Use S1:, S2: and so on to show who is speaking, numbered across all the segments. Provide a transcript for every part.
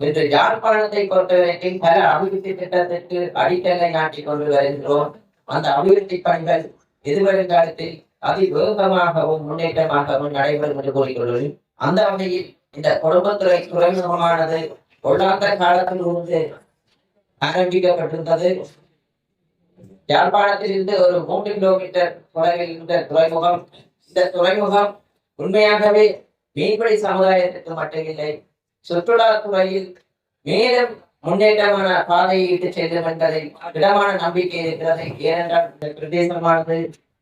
S1: இன்று யாழ்ப்பாணத்தை பொறுத்தவரைக்கும் பல அபிவிருத்தி திட்டத்திற்கு அடிக்கலை நாட்டிக் கொண்டு வருகின்றோம். அந்த அபிவிருத்தி பணிகள் எதிர்வருங்காலத்தில் அதிவேகமாகவும் முன்னேற்றமாகவும் நடைபெறும் என்று கூறியுள்ளது அந்த வகையில் இந்த குடும்பத்துறை துறைமுகமானது பொருளாதார காலத்தில் இருந்து ஆரம்பிக்கப்பட்டிருந்தது. யாழ்ப்பாணத்தில் இருந்து ஒரு மூன்று கிலோமீட்டர் தொலைவில் இருந்த துறைமுகம். இந்த துறைமுகம் உண்மையாகவே மீன்பிடி சமுதாயத்திற்கு மட்டுமில்லை சுற்றுலாத்துறையில் மேலும் முன்னேற்றமான பாதையை இட்டு செல்லும் என்பதை திடமான நம்பிக்கை இருக்கிறது. ஏனென்றால் இந்த பிரதேசமானது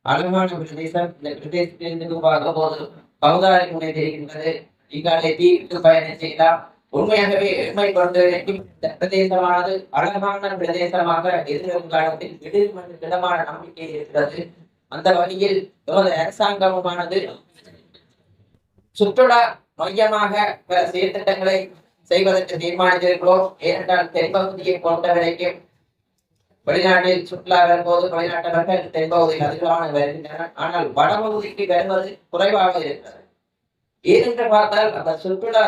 S1: அழகான பிரதேசம். இந்த பிரதேசத்திலிருந்து பார்க்கும் போது சமுதாயம் முன்னேறியிருக்கின்றது இங்காலே தீவிட்டு பயணம் செய்தால் உண்மையாகவே எண்மை கொண்டு இந்த பிரதேசமானது அழகான பிரதேசமாக எதிர்வரும் காலத்தில் விடும் என்று திடமான நம்பிக்கை இருக்கிறது. அந்த வகையில் எமது அரசாங்கமானது சுற்றுலா மையமாக பல செயற்திட்டங்களை செய்வதற்கு தீர்மானித்திருக்கிறோம். ஏனென்றால் தென்பகுதியை பொறுத்தவரைக்கும் வெளிநாட்டில் சுற்றுலா வரும்போது வெளிநாட்டவர்கள் தென்பகுதியில் அதிகமாக வருகின்றனர். ஆனால் வடபகுதிக்கு வருவது குறைவாக இருக்கிறது. ஏனென்று பார்த்தால் அந்த சுற்றுலா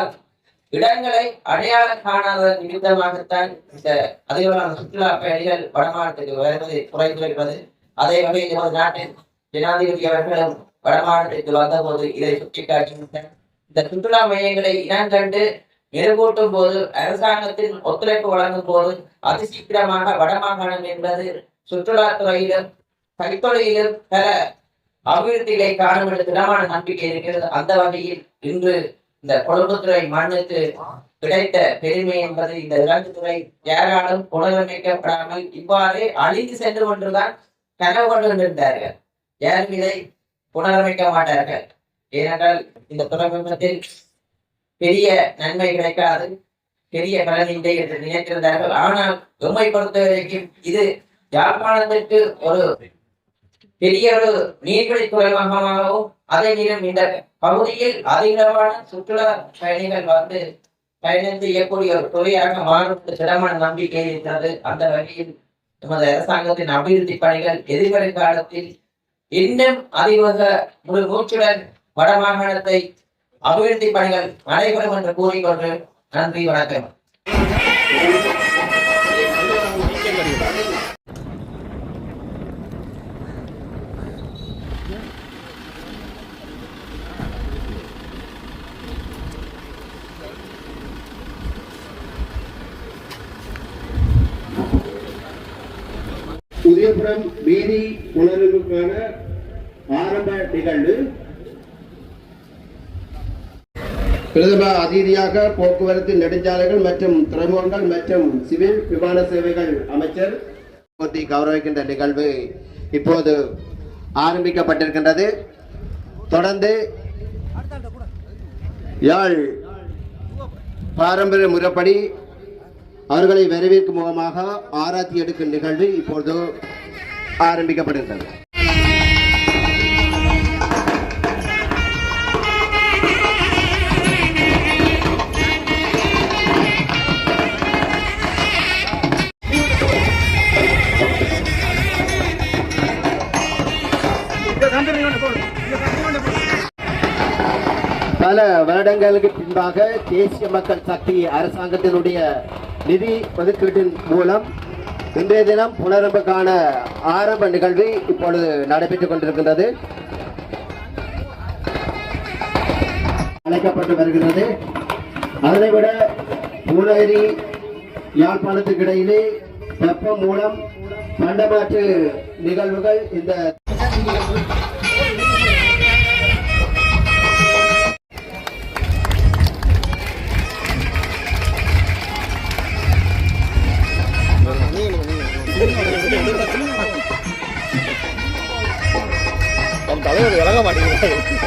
S1: இடங்களை அடையாளம் காணாத நிமித்தமாகத்தான் இந்த அதிகமான சுற்றுலா பயணிகள் வடமாநிலத்துக்கு வருவது குறைந்திருக்கிறது அதே வகையில் நமது நாட்டின் ஜனாதிபதி அவர்களும் வடமாநிலத்திற்கு வந்தபோது இதை சுட்டிக்காட்டினார் இந்த சுற்றுலா மையங்களை இனங்கண்டு மெருகூட்டும் போது அரசாங்கத்தின் ஒத்துழைப்பு வழங்கும் போது அதிசீக்கிரமாக வடமாகாணம் என்பது சுற்றுலாத்துறையிலும் கைத்தொழிலும் பல அபிவிருத்திகளை காணும் என்று திடமான நம்பிக்கை இருக்கிறது. அந்த வகையில் இன்று இந்த கொழும்புத்துறை மண்ணுக்கு கிடைத்த பெருமை என்பது இந்த விலங்குத்துறை யாராலும் புனரமைக்கப்படாமல் இவ்வாறு அழிந்து சென்று கொண்டுதான் கனவு கொண்டு கொண்டிருந்தார்கள். யாரும் இதை புனரமைக்க மாட்டார்கள். ஏனென்றால் இந்த துறைமுகத்தில் பெரிய நன்மை கிடைக்காது பெரிய பலனில்லை என்று நினைத்திருந்தார்கள். ஆனால் எம்மை பொறுத்தவரைக்கும் இது யாழ்ப்பாணத்திற்கு ஒரு பெரிய ஒரு நீர்வழி துறைமுகமாகவும் அதே நேரம் இந்த பகுதியில் அதிகளவான சுற்றுலா பயணிகள் வந்து பயணித்து இயக்கூடிய ஒரு துறையாக மாறும் திடமான நம்பிக்கை இருக்கிறது. அந்த வகையில் நமது அரசாங்கத்தின் அபிவிருத்தி பணிகள் எதிர்வரும் காலத்தில் இன்னும் அதிவேக முழு மூச்சுடன் வடமாகாணத்தை அபிவிருத்தி பணிகள் நடைபெறும் என்று கூறிக்கொண்டு நன்றி வணக்கம்.
S2: உதயபுரம் வீதி உணர்வுக்கான ஆரம்ப நிகழ்வு. பிரதம அதிதியாக போக்குவரத்து நெடுஞ்சாலைகள் மற்றும் துறைமுகங்கள் மற்றும் சிவில் விமான சேவைகள் அமைச்சர் போட்டி கௌரவிக்கின்ற நிகழ்வு இப்போது ஆரம்பிக்கப்பட்டிருக்கின்றது. தொடர்ந்து யாழ் பாரம்பரிய முறைப்படி அவர்களை வரவேற்கும் முகமாக ஆராய்ச்சி எடுக்கும் நிகழ்வு இப்பொழுது ஆரம்பிக்கப்படுகின்றது பல வருடங்களுக்கு பின்பாக தேசிய மக்கள் சக்தி அரசாங்கத்தினுடைய நிதி ஒதுக்கீட்டின் மூலம் இன்றைய தினம் புனரம்புக்கான ஆரம்ப நிகழ்வு இப்பொழுது நடைபெற்றுக் கொண்டிருக்கின்றது. அழைக்கப்பட்டு வருகிறது. அதனை விட பூநகரி யாழ்ப்பாணத்துக்கு இடையிலே வெப்பம் மூலம் பண்டமாற்று நிகழ்வுகள் இந்த
S3: தலைவர் விலக மாட்டேங்குது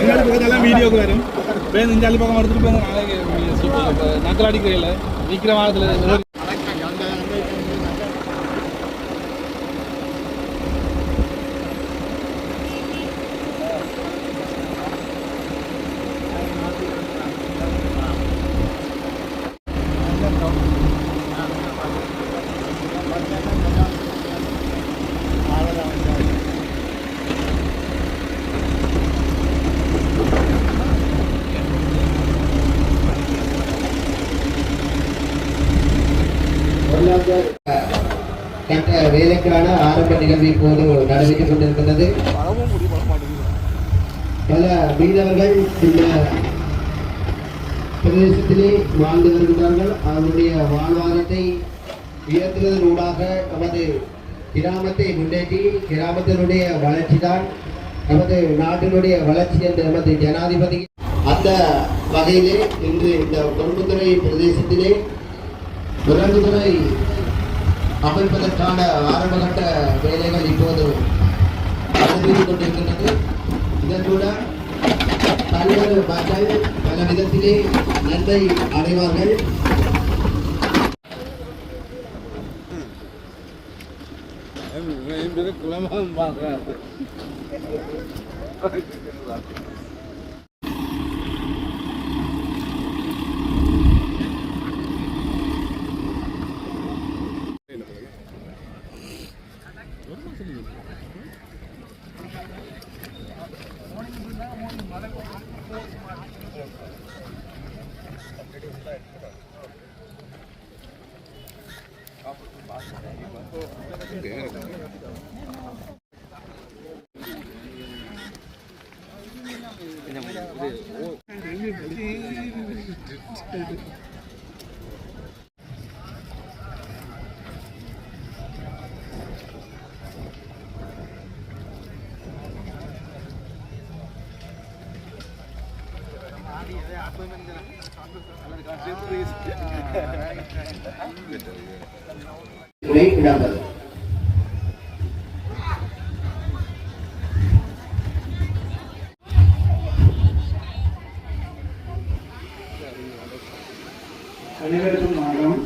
S2: மாவட்ட
S4: வீடியோக்கு வரும். இப்போ இந்த அஞ்சு பக்கம் எடுத்துட்டு போய் நாளைக்கு நக்கல் அடிக்கிறீங்கள
S2: கட்ட வேலைக்கான ஆரம்ப நிகழ்வு இப்போது நடைபெற்றுக் கொண்டிருக்கின்றது பல மீனவர்கள் இந்த பிரதேசத்திலே வாழ்ந்து வருகிறார்கள் அவருடைய வாழ்வாதாரத்தை உயர்த்துவதனூடாக நமது கிராமத்தை முன்னேற்றி கிராமத்தினுடைய வளர்ச்சி தான் நமது நாட்டினுடைய வளர்ச்சி என்ற நமது ஜனாதிபதி அந்த வகையிலே இன்று இந்த கொழும்புத்துறை பிரதேசத்திலே விலங்குதுறை அமைப்பதற்கான ஆரம்பகட்ட வேலைகள் இப்போது நடைபெற்று கொண்டிருக்கின்றது இதனுடன் பல்வேறு மக்கள் பல விதத்திலே நன்மை அடைவார்கள் துணை இடங்கள்
S5: அனைவருக்கும் வணக்கம்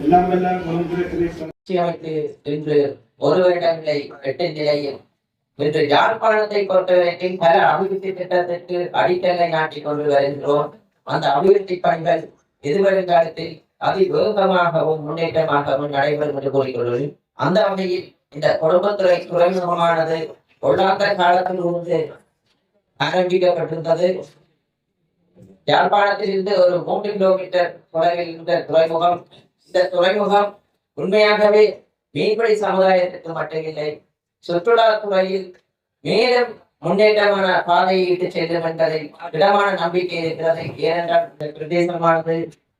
S5: எல்லாம் எல்லாம்
S1: ஒரு வருடங்களை எட்டு நிலையில் இன்று யாழ்ப்பாணத்தை பொறுத்தவரைக்கும் பல அபிவிருத்தி திட்டத்திற்கு அடித்தளை நாட்டிக் கொண்டு வருகின்றோம். அந்த அபிவிருத்தி பணிகள் எதிர்வருங்காலத்தில் அதிவேகமாகவும் முன்னேற்றமாகவும் நடைபெறும் என்று கூறிக்கொள்வது அந்த வகையில் இந்த குடும்பத்துறை துறைமுகமானது பொருளாதார காலத்தில் இருந்து ஆரம்பிக்கப்பட்டிருந்தது. யாழ்ப்பாணத்தில் இருந்து ஒரு மூன்று கிலோமீட்டர் தொலைவில் இருந்த துறைமுகம். இந்த துறைமுகம் உண்மையாகவே மீன்பிடி சமுதாயத்திற்கு மட்டுமில்லை சுற்றுலாத்துறையில் மேலும் முன்னேற்றமான பாதையை இட்டு செல்லும் என்பதில் திடமான நம்பிக்கை இருக்கிறது. ஏனென்றால் இந்த பிரதேசமானது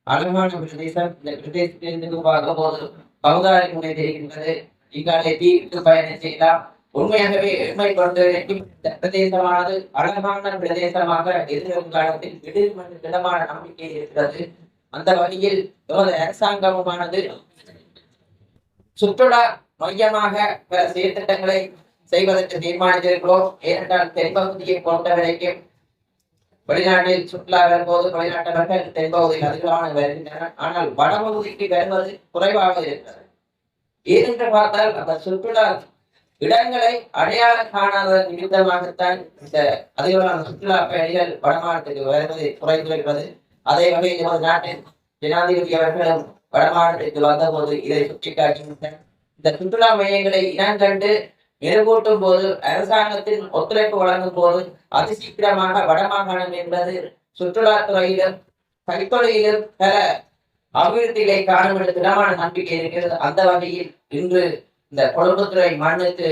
S1: அழகான பிரதேசம். இந்த பிரதேசத்திலிருந்து பார்க்கும் போது பகுதாரி முனை தெரிகின்றது. இங்காலே தீவிட்டு பயணம் செய்யலாம் உண்மையாகவே எம்மை பொறுத்தவரைக்கும் இந்த பிரதேசமானது அழகான பிரதேசமாக எதிர்வரும் காலத்தில் திடீர் மற்றும் திடமான நம்பிக்கை இருக்கிறது. அந்த வகையில் எமது அரசாங்கமானது சுற்றுலா மையமாக பல சீர்திட்டங்களை செய்வதற்கு தீர்மானித்திருக்கிறோம். ஏனென்றால் தென்பகுதியை பொறுத்தவரைக்கும் வெளிநாட்டில் சுற்றுலா வரும்போது வெளிநாட்டவர்கள் தென்பகுதியில் அதிகமாக வருகின்றனர். ஆனால் வடபகுதிக்கு வருவது குறைவாக இருக்கிறது. ஏனென்று பார்த்தால் அந்த சுற்றுலா இடங்களை அடையாளம் காணாத நிமித்தமாகத்தான் இந்த அதிகமான சுற்றுலா பயணிகள் வடமாநிலத்துக்கு வருவது குறைந்திருக்கிறது அதே வகையில் நமது நாட்டின் ஜனாதிபதி அவர்களும் வடமாநிலத்திற்கு வந்தபோது இதை சுட்டிக்காட்டினார் இந்த சுற்றுலா மையங்களை இனங்கண்டு மெருகூட்டும் போது அரசாங்கத்தின் ஒத்துழைப்பு வழங்கும் போது அதிசீக்கிரமாக வடமாகாணம் என்பது சுற்றுலாத்துறையிலும் கைத்தொழிலும் பல அபிவிருத்திகளை காணும் என்று திடமான நம்பிக்கை இருக்கிறது. அந்த வகையில் இன்று இந்த கொழும்புத்துறை மண்ணுக்கு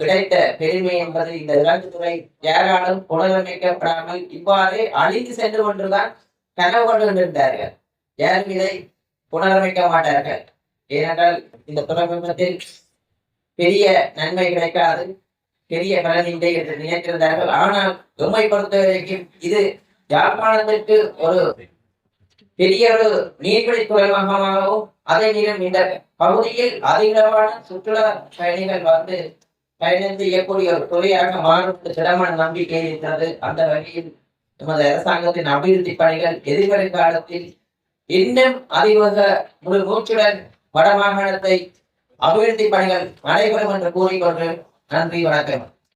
S1: கிடைத்த பெருமை என்பது இந்த விலங்குத்துறை யாராலும் புனரமைக்கப்படாமல் இவ்வாறு அழிந்து சென்று கொண்டுதான் கனவு கொண்டு கொண்டிருந்தார்கள். யாரும் இதை புனரமைக்க மாட்டார்கள். ஏனென்றால் இந்த துறைமுகத்தில் பெரிய நன்மை கிடைக்காது பெரிய பலனில்லை என்று நினைத்திருந்தார்கள். ஆனால் எம்மை பொறுத்தவரைக்கும் இது யாழ்ப்பாணத்திற்கு ஒரு பெரிய ஒரு நீர்வழி துறைமுகமாகவும் அதே நேரம் இந்த பகுதியில் அதிகளவான சுற்றுலா பயணிகள் வந்து பயணித்து செய்யக்கூடிய ஒரு துறையாக மாறும் திடமான நம்பிக்கை இருக்கிறது. அந்த வகையில் நமது அரசாங்கத்தின் அபிவிருத்தி பணிகள் எதிர்வரும் காலத்தில் இன்னும் அதிக முழு மூச்சுடன் வடமாகாணத்தை அபிவிருத்தி பணிகள் நடைபெறும் என்று கூறிக்கொண்டு நன்றி வணக்கம்.